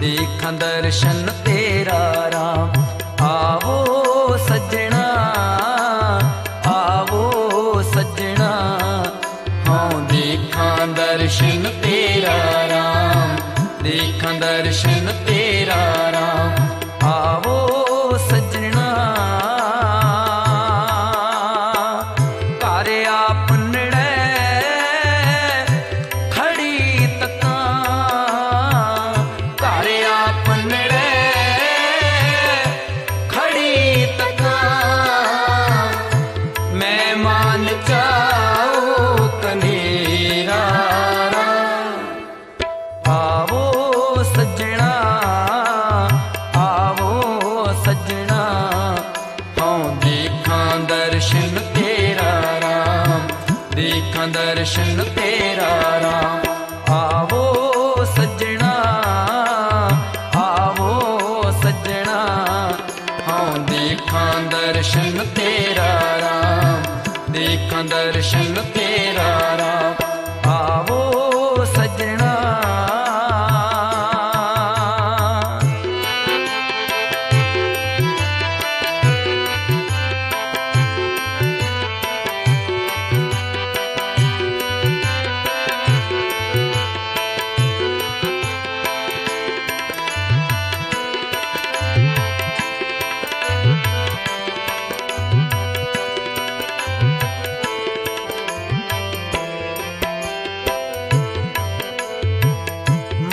ਦੇਖਾਂ ਦਰਸ਼ਨ ਤੇਰਾ ਰਾਮ। ਆਵੋ ਸੱਜਣਾ ਆਵੋ ਸੱਜਣਾ। ਹਾਂ, ਦੇਖਾਂ ਦਰਸ਼ਨ ਤੇਰਾ ਰਾਮ। ਦੇਖਾਂ ਦਰਸ਼ਨ ਤੇਰਾ ਰਾਮ। ਆਵੋ ਮੈਂ ਮਾਨ ਕਨੇਰਾ ਆਵੋ ਸੱਜਣਾ ਆਵੋ ਸੱਜਣਾ, ਹਉ ਦੇਖਾਂ ਦਰਸ਼ਨ ਤੇਰਾ ਰਾਮ, ਦੇਖਾਂ ਦਰਸ਼ਨ ਤੇਰਾ ਰਾਮ। ਆਵੋ ਸੱਜਣਾ ਆਵੋ ਸੱਜਣਾ, ਹਉ ਦੇਖਾਂ ਦਰਸ਼ਨ ਤੇਰਾ ਰਾਮ। ਦੇਖਾਂ ਦਰਸ਼ਨ ਤੇਰਾ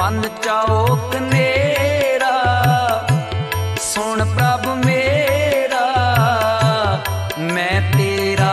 ਮਨ ਚਾਵੋ ਕਨੇਰਾ ਸੁਣ ਪ੍ਰਭ ਮੇਰਾ ਮੈਂ ਤੇਰਾ